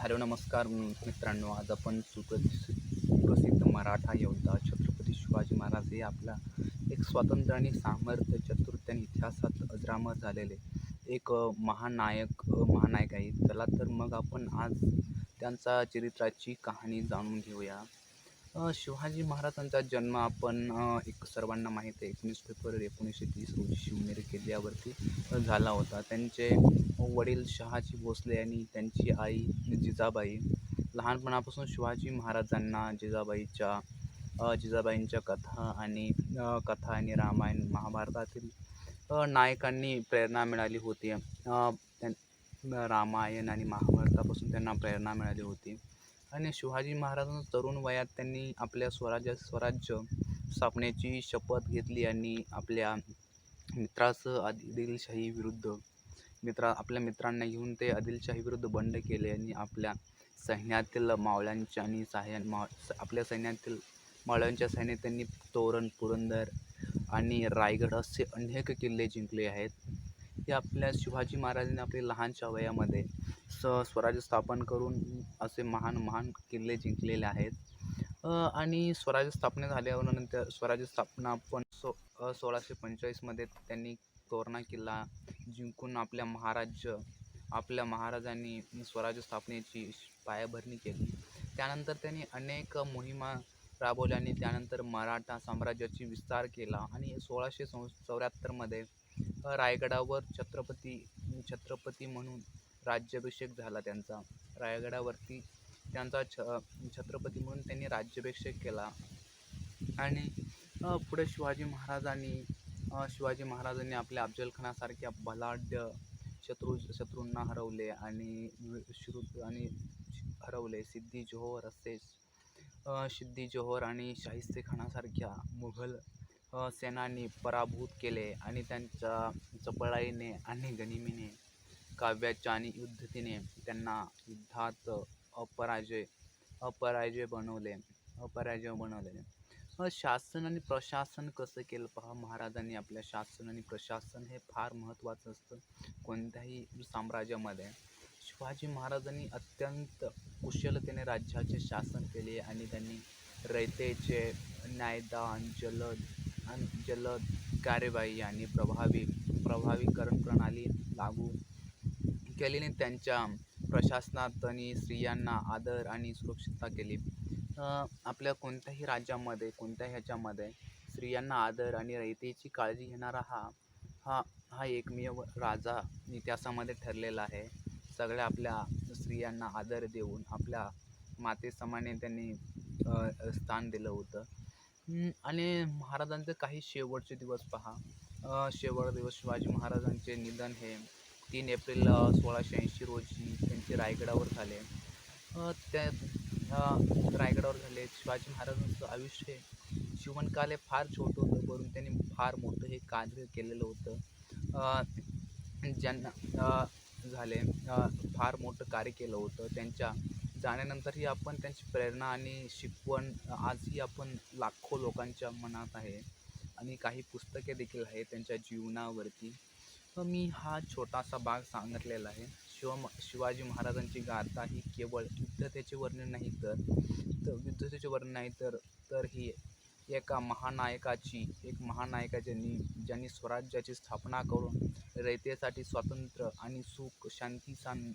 Hello नमस्कार मित्रांनो. आज आपण सुप्रसिद्ध सुप्रसिद्ध मराठा योद्धा छत्रपती शिवाजी महाराज हे आपला एक स्वातंत्र्य आणि सामर्थ्य चतुर्थ्याने इतिहासात अजरामर झालेले एक महानायक महानायक आहे चला तर मग आपण आज त्यांचा चरित्राची कहाणी जाणून घेऊया. शिवाजी महाराजांचा जन्म आपण एक सर्वांना माहीत आहे. एकोणीस फेब्रुवारी एकोणीसशे तीस रोजी शिवनेरी किल्ल्यावरती झाला होता. त्यांचे वडील शहाजी भोसले आणि त्यांची आई जिजाबाई. लहानपणापासून शिवाजी महाराजांना जिजाबाईच्या जिजाबाईंच्या कथा आणि कथा आणि रामायण महाभारतातील नायकांनी प्रेरणा मिळाली होती. त्यां रामायण आणि महाभारतापासून त्यांना प्रेरणा मिळाली होती. आणि शिवाजी महाराजांना तरुण वयात त्यांनी आपल्या स्वराज्य स्वराज्य स्थापनेची शपथ घेतली आणि आपल्या मित्रासह आदिलशाही विरुद्ध मित्रा आपल्या मित्रांना घेऊन ते आदिलशाही विरुद्ध बंड केले आणि आपल्या सैन्यातील मावळ्यांच्या आणि सहाय्या मा आपल्या सैन्यातील मावळ्यांच्या सैन्यात त्यांनी तोरण पुरंदर आणि रायगड असे अनेक किल्ले जिंकले आहेत. हे आपल्या शिवाजी महाराजांनी आपल्या लहानच्या वयामध्ये स स्वराज्य स्थापन करून असे महान महान किल्ले जिंकलेले आहेत. आणि स्वराज्य स्थापना झाल्यानंतर स्वराज्य स्थापना पण सो सोळाशे पंचेचाळीसमध्ये त्यांनी तोरणा किल्ला जिंकून आपल्या महाराज्य आपल्या महाराजांनी स्वराज्य स्थापनेची पायाभरणी केली. त्यानंतर त्यांनी अनेक मोहिमा राबवल्याने त्यानंतर मराठा साम्राज्याची विस्तार केला. आणि सोळाशे सं चौऱ्याहत्तरमध्ये रायगडावर छत्रपती छत्रपती म्हणून राज्याभिषेक झाला त्यांचा. रायगडावरती त्यांचा छ छत्रपती म्हणून त्यांनी राज्याभिषेक केला. आणि पुढे शिवाजी महाराजांनी शिवाजी महाराजांनी आपल्या अफजलखानासारख्या बलाढ्य शत्रू शत्रूंना हरवले आणि वि- श्रु आणि हरवले. सिद्धी जोहर असेच शिद्दी जोहर आणि शाहिस्ते खानासारख्या मुघल सेनांनी सेनानी पराभूत केले आणि त्यांच्या चपळाईने आणि गनिमीने काव्याच्या आणि युद्धतीने त्यांना युद्धात अपराजय अपराजय बनवले अपराजय बनवले. शासन आणि प्रशासन कसं केलं पहा? महाराजांनी आपल्या शासन आणि प्रशासन हे फार महत्त्वाचं असतं कोणत्याही साम्राज्यामध्ये. शिवाजी महाराजांनी अत्यंत कुशलतेने राज्याचे शासन केले आणि त्यांनी रयतेचे न्यायदान जलद आणि जलद कार्यवाही आणि प्रभावी प्रभावीकरण प्रणाली लागू केल्याने त्यांच्या प्रशासनात आणि स्त्रियांना आदर आणि सुरक्षितता केली. आपल्या कोणत्याही राज्यामध्ये कोणत्याही ह्याच्यामध्ये स्त्रियांना आदर आणि रयतेची काळजी घेणारा हा हा हा एकमेव राजा इतिहासामध्ये ठरलेला आहे. सगळ्या आपल्या स्त्रियांना आदर देऊन आपल्या मातेसमाने त्यांनी स्थान दिलं होतं. आणि महाराजांचे काही शेवटचे दिवस पहा. शेवट दिवस शिवाजी महाराजांचे निधन हे तीन एप्रिल सोळाशे ऐंशी रोजी त्यांचे रायगडावर झाले. त्या रायगडावर झाले. शिवाजी महाराजांचं आयुष्य शिवणकाल जीवनकाल हे फार छोटं होतं. वरून त्यांनी फार मोठं हे कार्य केलेलं होतं. ज्यांना झाले. फार मोठं कार्य केलं होतं. त्यांच्या जाण्यानंतरही आपण त्यांची प्रेरणा आणि शिकवण आजही आपण लाखो लोकांच्या मनात आहे आणि काही पुस्तके देखील आहे त्यांच्या जीवनावरती. तर मी हा छोटासा भाग सांगितलेला आहे. शिव शिवाजी महाराजांची गाथा ही केवळ युद्धतेचे वर्णन नाही तर तर युद्धतेचे वर्णन नाही तर तर ही एका महानायकाची एक महानायका ज्यांनी ज्यांनी स्वराज्याची स्थापना करून रयतेसाठी स्वातंत्र्य आणि सुख शांती सान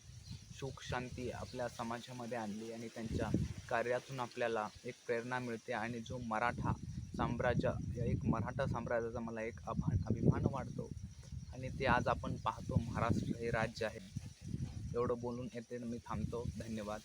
सुख शांती आपल्या समाजामध्ये आणली आणि त्यांच्या कार्यातून आपल्याला एक प्रेरणा मिळते आणि जो मराठा साम्राज्य एक मराठा साम्राज्याचा मला एक अभा अभिमान वाटतो आणि ते आज आपण पाहतो महाराष्ट्र हे राज्य आहे. एवढं बोलून येते मी थांबतो. धन्यवाद.